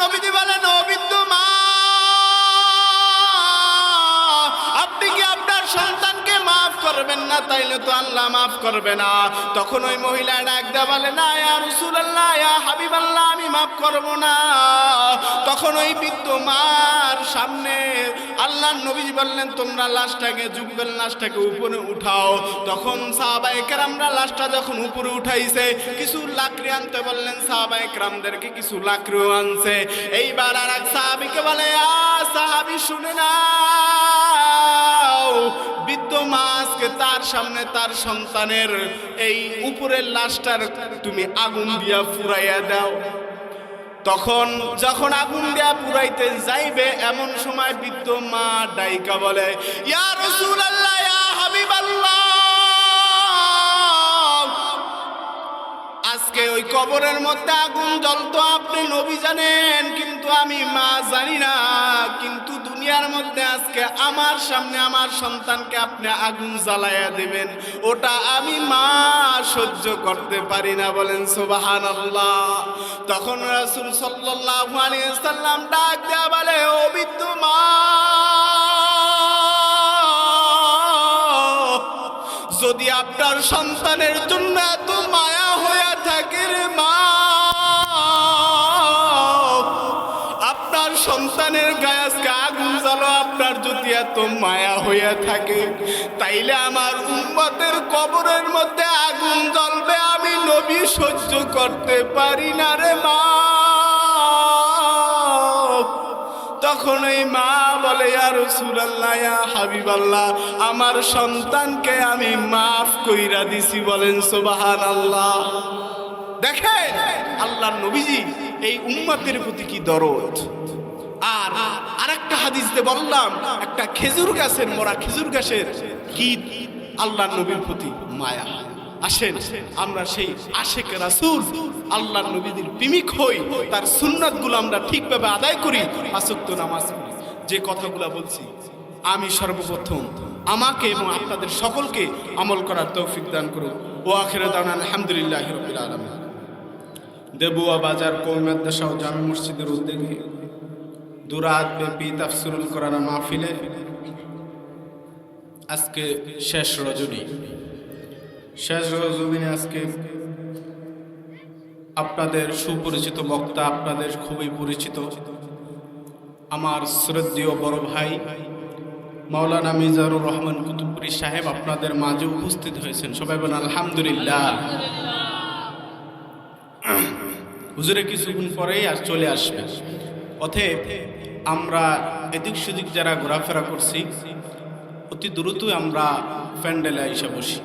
নবীজি বলেন করবেন না, তাইলে তো আল্লাহ মাফ করবে না। তখন ওই মহিলা ডাক দেয়া বলে, না, ইয়া রাসূলুল্লাহ, ইয়া হাবিবাল্লাহ, আমি মাফ করব না। তখন ওই বৃদ্ধ মার সামনে আল্লাহ নবীজি বললেন, তোমরা লাশটাকে, যুগবেল লাশটাকে উপরে উঠাও। তখন সাহাবায়ে কেরামরা লাশটা যখন উপরে উঠাইছে, কিছু লাকড়ি আনতে বললেন, সাহাবায়ে কেরামদেরকে কিছু লাকড়িও আনছে। এইবার আর এক সাহাবিকে বলে, আ সাহাবি শুনে না বৃদ্ধ মা তার সামনে তার সন্তানের এই উপরের লাশটার তুমি আগুন দিয়া ফুরাইয়া দাও। তখন যখন আগুন দেয়া পুরাইতে যাইবে, এমন সময় বৃদ্ধ মা ডাইকা বলে, ইয়া ইয়া হাবিবাল্লাহ, আজকে ওই কবরের মধ্যে আগুন জ্বলতো আপনি নবী জানেন, কিন্তু আমি মা জানি না। দুনিয়ার মধ্যে আজকে আমার সামনে আমার সন্তানকে আপনি আগুন জ্বালাইয়া দেবেন। ওটা আমি মা সহ্য করতে পারি না বলেন সুবাহান তখন রাসুল সাল্লাল্লাহু আলাইহি সাল্লাম ডাক দেয়া বলে, ও বিদ্যু মা, যদি আপনার সন্তানের জন্য এত মায়া হয়ে থাকে রে মা, আপনার সন্তানের আপনার যদি এত মায়া হইয়া থাকে, তাইলে আমার উম্মতের কবরের মধ্যে আগুন জ্বলবে, আমি নবী সহ্য করতে পারি না রে মা। তখন এই মা বলে আর সুরাল্লাহ হাবিবাল্লাহ, আমার সন্তানকে আমি মাফ কইরা দিছি। বলেন সোবাহান আল্লাহ দেখেন আল্লাহ নবীজি এই উম্মতের প্রতি কি দরদ? আর আরেকটা হাদিসতে বললাম, একটা খেজুর গাছের মরা খেজুর গাছের কি আল্লাহর নবীর প্রতি মায়া। আসেন, আমরা সেই আশেক রাসূল আল্লাহর নবীদের প্রেমিক হই, তার সুন্নাতগুলো আমরা ঠিকভাবে আদায় করি আসক্ত নামাজ যে কথাগুলো বলছি, আমি সর্বপ্রথম আমাকে এবং আপনাদের সকলকে আমল করার তৌফিক দান করুন। ও আখের দান আলহামদুলিল্লাহ রবিল আলমী দেবুয়া বাজার কৌমাদ্দাসা ও জামে মসজিদের উদ্যোগে দুরাত ব্যাপী তাফসিরুল কোরআন মাহফিলে আজকে শেষ রজনী। শেষ রজনী আজকে আপনাদের সুপরিচিত বক্তা, আপনাদের খুবই পরিচিত। আমার শ্রদ্ধেয় বড় ভাই মাওলানা মিজানুর রহমান কুতুবপুরি সাহেব আপনাদের মাঝে উপস্থিত হয়েছেন। সবাই বলেন, আলহামদুলিল্লাহ। হুজুরে কিছুক্ষণ পরেই আর চলে আসবে। অতএব আমরা এদিক সেদিক যারা ঘোরাফেরা করছি, অতি দ্রুতই আমরা প্যান্ডেলে এসে বসি।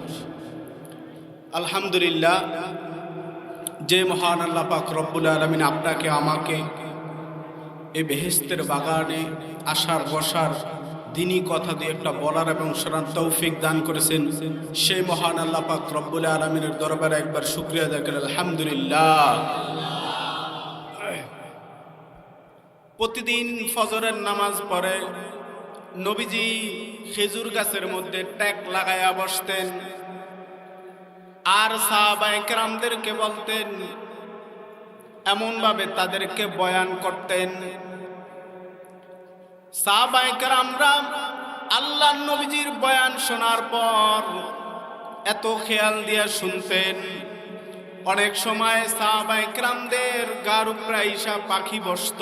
আলহামদুলিল্লাহ, যে মহান আল্লাহ পাক রব্বুল আলমিন আপনাকে, আমাকে এই বেহেস্তের বাগানে আসার, বসার দিনই কথা দিয়ে একটা বলার এবং শোনার তৌফিক দান করেছেন। সেই মহান আল্লাহ পাক রব্বুল আলমিনের দরবারে একবার শুক্রিয়া দেখেন আলহামদুলিল্লাহ। প্রতিদিন ফজরের নামাজ পড়ে। নবীজি খেজুর গাছের মধ্যে ট্যাক লাগাইয়া বসতেন। আর সাহাবাইকরামদেরকে বলতেন, এমনভাবে তাদেরকে বয়ান করতেন। সাহাবাইকরামরা আল্লাহ নবীজির বয়ান শোনার পর এত খেয়াল দিয়ে শুনতেন। অনেক সময় সাহাবাইকরামদের গার আইসা পাখি বসত।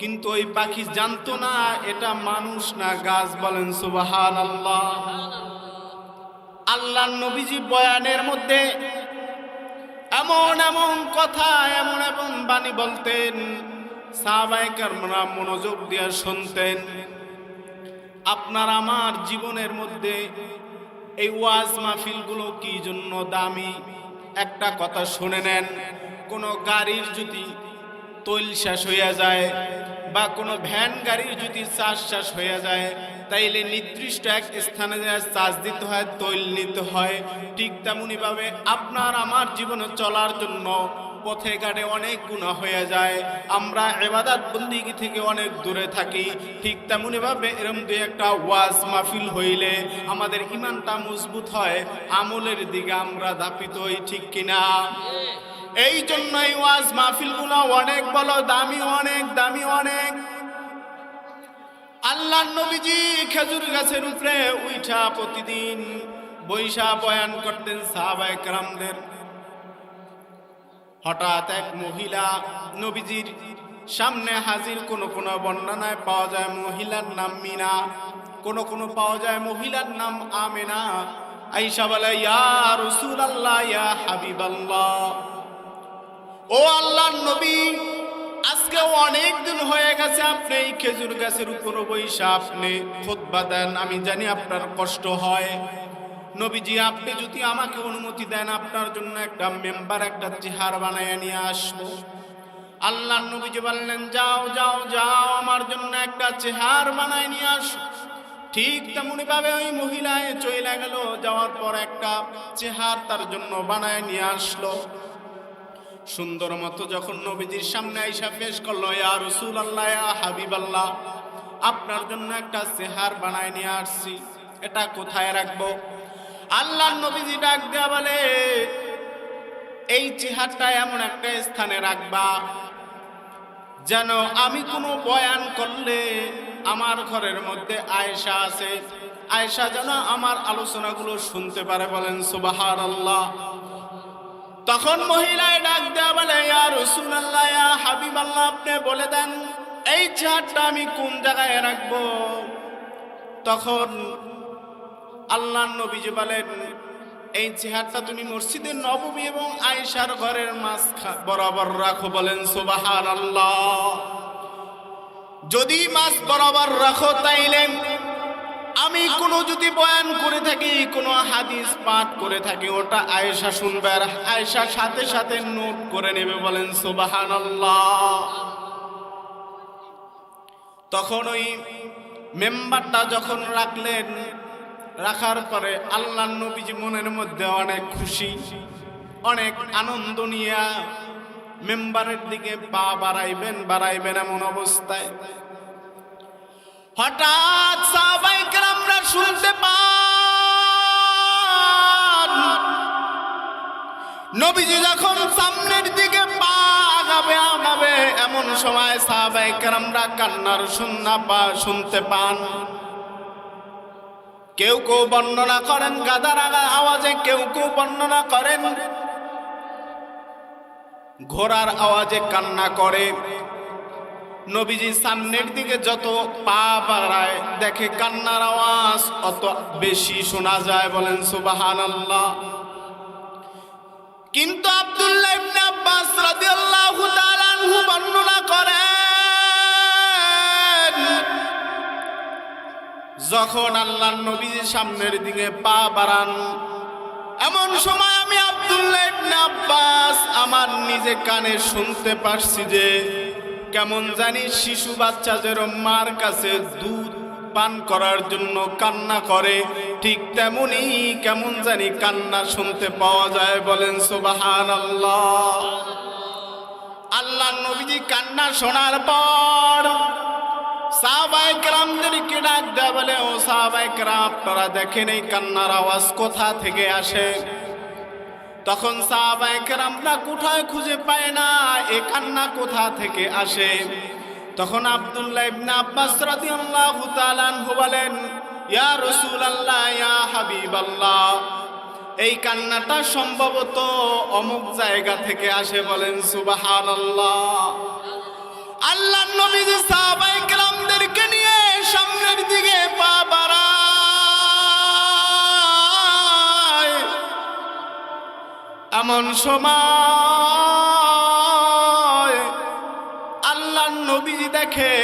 কিন্তু ওই পাখি জানতো না, এটা মানুষ না গাছ বলেন সুবাহান আল্লাহ আল্লাহ নবীজি বয়ানের মধ্যে এমন এমন কথা, এমন এমন বাণী বলতেন সাহবাইকার মনোযোগ দিয়ে শুনতেন। আপনার আমার জীবনের মধ্যে এই ওয়াজ মাহফিলগুলো কি জন্য দামি? একটা কথা শুনে নেন, কোনো গাড়ির যদি তৈল শেষ হইয়া যায় বা কোনো ভ্যান গাড়ির যদি চাষ শেষ হয়ে যায়, তাইলে নির্দিষ্ট এক স্থানে চার্জ দিতে হয়, তৈল নিতে হয়। ঠিক তেমনি ভাবে আপনার আমার জীবনে চলার জন্য পথে ঘাটে অনেক গুণা হয়ে যায়। আমরা এবাদাত বন্দিগি থেকে অনেক দূরে থাকি। ঠিক তেমনি ভাবে এরম দুই একটা ওয়াজ মাহফিল হইলে আমাদের ইমানটা মজবুত হয়, আমলের দিকে আমরা দাপিত হই, ঠিক কিনা? এই জন্য এই ওয়াজ মাহফিলগুলো অনেক বলো, দামি অনেক দামি অনেক। আল্লাহ নবীজি খেজুর গাছের উপরে উইঠা প্রতিদিন বৈশা বয়ান করতেন সাহাবায়ে কেরামদের। হঠাৎ এক মহিলা নবীজির সামনে হাজির, কোন কোন বর্ণনায় পাওয়া যায় মহিলার নাম মিনা, কোন কোন পাওয়া যায় মহিলার নাম আমেনা। আইসা বলে, ইয়া রসুল আল্লাহ ইয়া হাবিব ও আল্লাহ নবী আজকে অনেক দিন হয়ে গেছে, আপনি এই খেজুর গাছের উপর বৈশা আপনি খোদবা দেন, আমি জানি আপনার কষ্ট হয়। নবীজি, আপনি যদি আমাকে অনুমতি দেন, আপনার জন্য একটা মেম্বার, একটা চেহার বানায় নিয়ে আসব। আল্লাহ নবীজি বললেন, যাও যাও যাও, আমার জন্য একটা চেহার বানায় নিয়ে আসো। ঠিক তেমনি ভাবে ওই মহিলায় চলে গেল, যাওয়ার পর একটা চেহার তার জন্য বানায় নিয়ে আসলো। সুন্দর মতো যখন নবীজির সামনে আইসা পেশ করল, ইয়া রসুল আল্লাহ ইয়া হাবিব আল্লাহ আপনার জন্য একটা চেহার বানায় নিয়ে আসছি। এটা কোথায় রাখব? আল্লাহ নবীজি ডাক দেয়া বলে, এই চেহারটা এমন একটা স্থানে রাখবা, যেন আমি কোনো বয়ান করলে আমার ঘরের মধ্যে আয়েশা আছে আয়েশা যেন আমার আলোচনাগুলো শুনতে পারে বলেন সুবাহার আল্লাহ তখন মহিলায় ডাক দেয়া বলে রসুলাল্লাহ, ইয়া হাবিব আল্লাহ আপনি বলে দেন, এই চেহারটা আমি কোন জায়গায় রাখব? তখন আল্লাহ নবীজি বলেন, এই চেহারটা তুমি মসজিদে নবমী এবং আয়েশার ঘরের মাছ বরাবর রাখো বলেন সুবাহান আল্লাহ যদি মাছ বরাবর রাখো, তাইলে আমি কোনো যদি বয়ান করে থাকি, কোনো হাদিস পাঠ করে থাকি, ওটা আয়েশা শুনবে আর আয়েশার সাথে সাথে নোট করে নেবে, বলেন সুবাহান তখন ওই মেম্বারটা যখন রাখলেন, রাখার পরে আল্লাহ নবীজি মনের মধ্যে অনেক খুশি, অনেক আনন্দ নিয়া মেম্বারের দিকে পা বাড়াইবেন বাড়াইবেন এমন অবস্থায়। হঠাৎ সাহাবাইকরামরা শুনতে পান। নবীজি যখন সামনের দিকে পা আগাবে এমন সময় সাহাবাইকরামরা কান্নার শুননা পা শুনতে পান। কেউ কেউ বর্ণনা করেন, গাদার আওয়াজে কেউ কেউ বর্ণনা করেন। ঘোড়ার আওয়াজে কান্না করে। নবীজি সামনের দিকে যত পা বাড়ায়, দেখে কান্নার আওয়াজ অত বেশি শোনা যায় বলেন সুবাহান আল্লাহ কিন্তু আব্দুল্লাহ ইবনে আব্বাস রাদিয়াল্লাহু তাআলা আনহু বর্ণনা করেন, যখন আল্লাহ নবীর সামনের দিকে পা বাড়ান, এমন সময় আমি আব্দুল্লাহ ইবনে আব্বাস আমার নিজে কানে শুনতে পারছি যে কেমন জানি শিশু বাচ্চা যেরম মার কাছে দুধ পান করার জন্য কান্না করে। ঠিক তেমনি কেমন জানি কান্না শুনতে পাওয়া যায় বলেন সুবাহান আল্লাহ আল্লাহ নবীজি কান্না শোনার পর সাহাবাই ডাক বলে, ও সাহাবাই কেরাম, আপনারা দেখেন এই কান্নার আওয়াজ কোথা থেকে আসে? তখন সাহাবাই কেরামরা কোথায় খুঁজে পায় না, এ কান্না কোথা থেকে আসে? তখন আব্দুল্লাহ ইবনে আব্বাস রাদিয়াল্লাহু তাআলা আনহু বলেন, ইয়া রাসূলুল্লাহ, ইয়া হাবিবাল্লাহ। এই কান্নাটা সম্ভবত অমুক জায়গা থেকে আসে বলেন, সুবহানাল্লাহ। আল্লাহ নবীজি সাহাবাই কেরামদেরকে নিয়ে সামনের দিকে পা বাড়ায় এমন সময় আল্লাহ নবীজি দেখে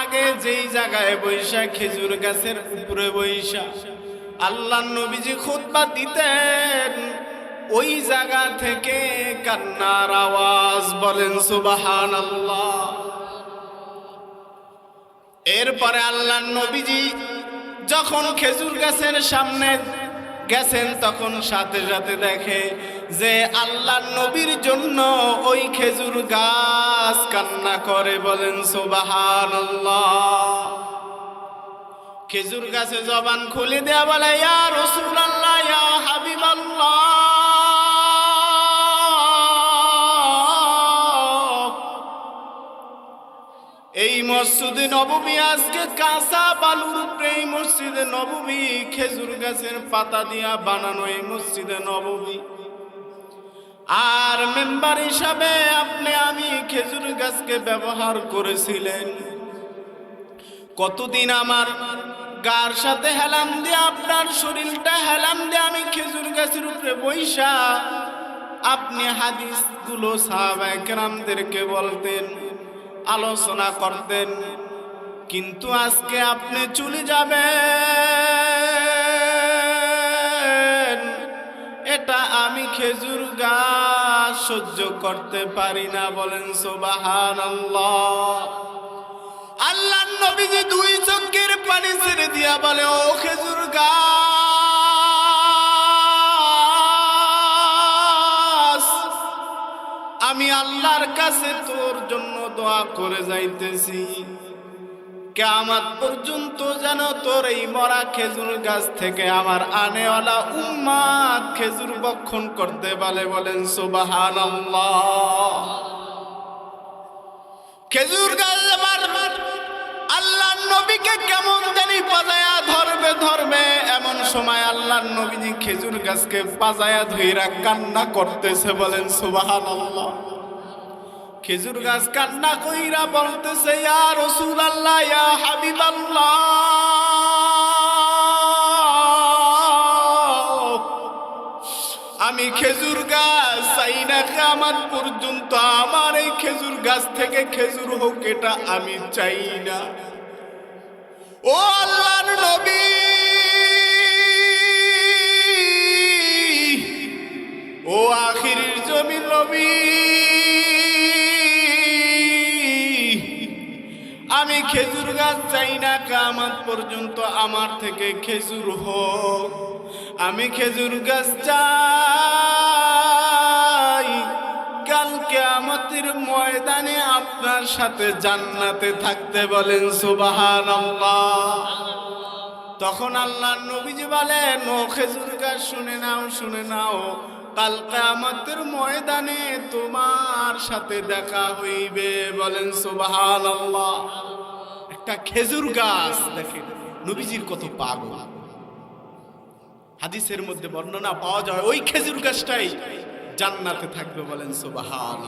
আগে যেই জায়গায় বৈশা খেজুর গাছের উপরে বৈশা আল্লাহ নবীজি খুতবা দিতেন, ওই জায়গা থেকে কান্নার আওয়াজ বলেন সুবাহান আল্লাহ এরপরে আল্লাহ নবীজি যখন খেজুর গাছের সামনে গেছেন তখন সাথে সাথে দেখে যে আল্লাহ নবীর জন্য ওই খেজুর গাছ কান্না করে বলেন সোবাহান খেজুর গাছে জবান খুলে দেয়া বলে, ইয়া রসুল আল্লাহ ইয়া হাবিব আল্লাহ মসজিদে নবমী, আজকে কাঁচা বালুর উপরে এই মসজিদে নবমী। খেজুর গাছের পাতা দিয়া বানানো এই মসজিদে নবমী। আর মেম্বার হিসাবে আপনি আমি খেজুর গাছকে ব্যবহার করেছিলেন। কতদিন আমার গার সাথে হেলাম দিয়ে, আপনার শরীরটা হেলাম দিয়ে আমি খেজুর গাছের উপরে বৈশা, আপনি হাদিসগুলো সাহাবাহামদেরকে বলতেন। আলোচনা করতেন। কিন্তু আজকে আপনি চলে যাবেন। এটা আমি খেজুর গাছ সহ্য করতে পারি না, বলেন সোবাহান আল্লাহ নবীজি দুই চোখের পানি ছেড়ে দিয়া বলে, ও খেজুর গাছ, আমি আল্লাহর কাছে জন্য দোয়া করে যাইতেছি। কেয়ামত পর্যন্ত যেন তোর এই মরা খেজুর গাছ থেকে আমার আনেওয়ালা উম্মাদ খেজুর বক্ষণ করতে বলে বলেন সুবাহান খেজুর গাছ আমার আল্লাহ নবীকে কেমন জানি পাজায়া ধরবে ধরবে। এমন সময় আল্লাহ নবীজি খেজুর গাছকে পাজায়া ধইরা কান্না করতেছে বলেন সুবাহান আল্লাহ খেজুর গাছ কান্না কইরা বলতেছে, ইয়া রসুল আল্লাহ ইয়া হাবিব আমি খেজুর গাছ চাই না কামাত পর্যন্ত, আমার এই খেজুর গাছ থেকে খেজুর হোক এটা আমি চাই না। ও আল্লাহর নবী, ও আখিরির জমি নবী আমি খেজুর গাছ চাই না, কামাত পর্যন্ত আমার থেকে খেজুর হোক। আমি খেজুর গাছ চাই কালকে আমাদের ময়দানে আপনার সাথে জান্নাতে থাকতে বলেন সুবাহান তখন আল্লাহ নবীজি বলেন, ও খেজুর গাছ, শুনে নাও শুনে নাও কালকে আমাদের ময়দানে তোমার সাথে দেখা হইবে। বলেন সুবাহান একটা খেজুর গাছ দেখেন নবীজির কত পাগল। হাদিসের মধ্যে বর্ণনা পাওয়া যায়, ওই খেজুর গাছটাই জান্নাতে থাকবে বলেন সুবাহান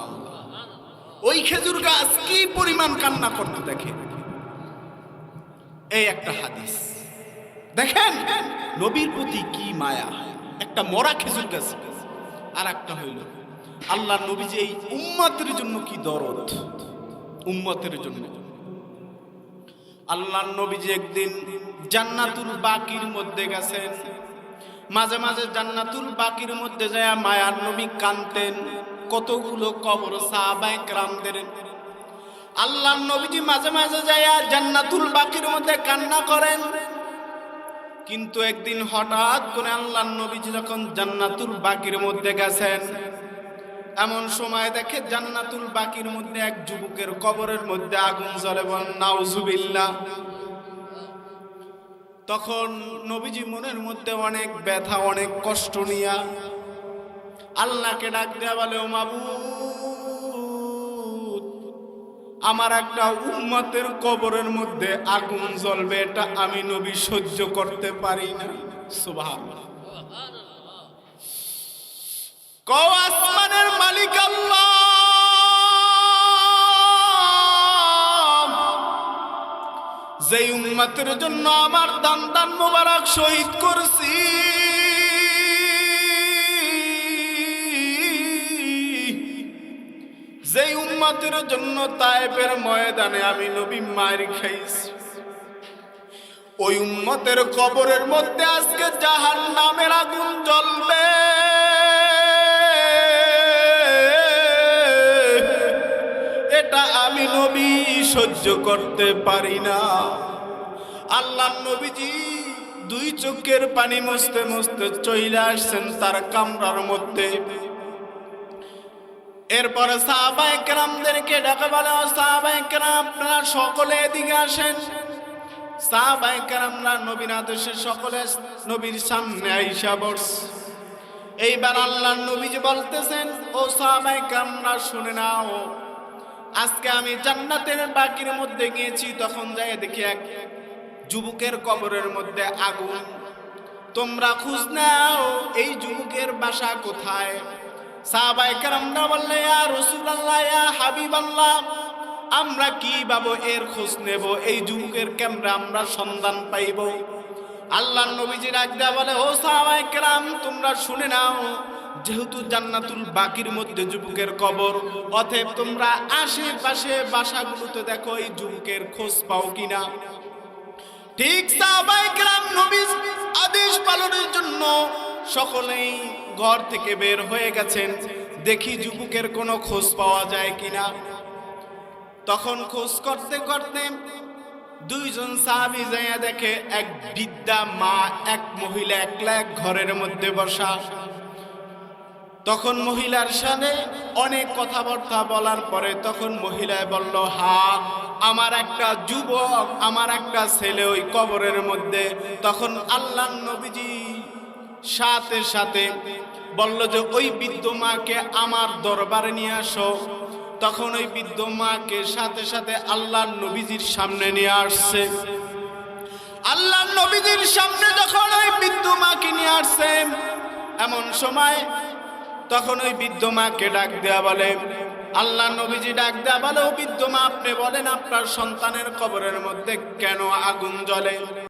ওই খেজুর গাছ কি পরিমাণ কান্না করতে দেখে? এই একটা হাদিস। দেখেন, নবীর প্রতি কি মায়া। একটা মরা খেজুর গাছ আর একটা হইল, আল্লাহ নবী যে এই উম্মতের জন্য কি দরদ? উম্মতের জন্য। আল্লাহ নবীজি একদিন জান্নাতুল বাকির মধ্যে গেছেন। মাঝে মাঝে জান্নাতুল বাকির মধ্যে যায় মায়ার নবী কানতেন কতগুলো কবর সাহাবায় ক্রামদের আল্লাহর নবীজি মাঝে মাঝে যায় জান্নাতুল বাকির মধ্যে কান্না করেন। কিন্তু একদিন হঠাৎ করে আল্লাহ নবীজি যখন জান্নাতুল বাকির মধ্যে গেছেন এমন সময় দেখে জান্নাতুল বাকির মধ্যে এক যুবকের কবরের মধ্যে আগুন জ্বলে বল নাউজুবিল্লাহ। তখন নবীজি মনের মধ্যে অনেক ব্যথা, অনেক কষ্ট নিয়া আল্লাহকে ডাক দেয়া বলে, ও মাবুদ, আমার একটা উম্মতের কবরের মধ্যে আগুন জ্বলবে, এটা আমি নবী সহ্য করতে পারি না। সুবহানাল্লাহ। কও আসমানের মালিক আল্লাহ। যেই উম্মতের জন্য আমার দান দান মোবারক শহীদ করছি। যেই উম্মতের জন্য তায়েবের ময়দানে আমি নবী মার খাইছি ওই উম্মতের কবরের মধ্যে আজকে জাহান নামের আগুন জ্বলবে। সহ্য করতে পারি না। আল্লাহ নবীজি দুই চোখের পানি মস্তে মস্তে চইলে আসছেন তার কামরার মধ্যে। এরপরে সাহাবাই কেরামদেরকে ডাকে বলে সাহাবাই কেরাম, আপনারা সকলে এদিকে আসেন। সাহাবাই কেরামরা নবীর আদর্শে সকলে নবীর সামনে আইসা বস এইবার আল্লাহ নবীজি বলতেছেন, ও সাহাবাই কেরামরা, শুনে নাও। আজকে আমি জান্নাতের বাকির মধ্যে গিয়েছি, তখন যাই দেখি এক যুবকের কবরের মধ্যে আগুন। তোমরা খুঁজ নাও, এই যুবকের বাসা কোথায়? সাহাবাই কারামরা বললে, ইয়া রাসূলুল্লাহ, ইয়া হাবিবাল্লাহ, আমরা কি বাবু এর খোঁজ নেব। এই যুবকের কেমরা আমরা সন্ধান পাইব? আল্লাহ নবীজি ডাক বলে, ও সাহাবাই কেরাম, তোমরা শুনে নাও যেহেতু জান্নাতুল বাকির মধ্যে যুবকের কবর, অতএব তোমরা আশেপাশে বাসাগুলোতে দেখো এই যুবকের খোঁজ পাও কিনা। ঠিক সাহাবাইকরাম নবীর আদেশ পালনের জন্য সকলেই ঘর থেকে বের হয়ে গেছেন। দেখি যুবকের কোনো খোঁজ পাওয়া যায় কিনা। তখন খোঁজ করতে করতে দুইজন সাহাবি যাইয়া দেখে, এক বৃদ্ধা মা, এক মহিলা একলা এক ঘরের মধ্যে বসা। তখন মহিলার সাথে অনেক কথাবার্তা বলার পরে তখন মহিলায় বলল, হা, আমার একটা যুবক, আমার একটা ছেলে ওই কবরের মধ্যে। তখন আল্লাহ নবীজি সাথে সাথে বলল যে, ওই বৃদ্ধ মাকে আমার দরবারে নিয়ে আসো। তখন ওই বৃদ্ধ মাকে সাথে সাথে আল্লাহ নবীজির সামনে নিয়ে আসছে। আল্লাহ নবীজির সামনে যখন ওই বৃদ্ধ মাকে নিয়ে আসছে, এমন সময় তখন ওই বৃদ্ধ মাকে ডাক দেয়া বলে, আল্লাহ নবীজি ডাক দেয়া বলে, ও বৃদ্ধ মা, আপনি বলেন আপনার সন্তানের কবরের মধ্যে কেন আগুন জ্বলে?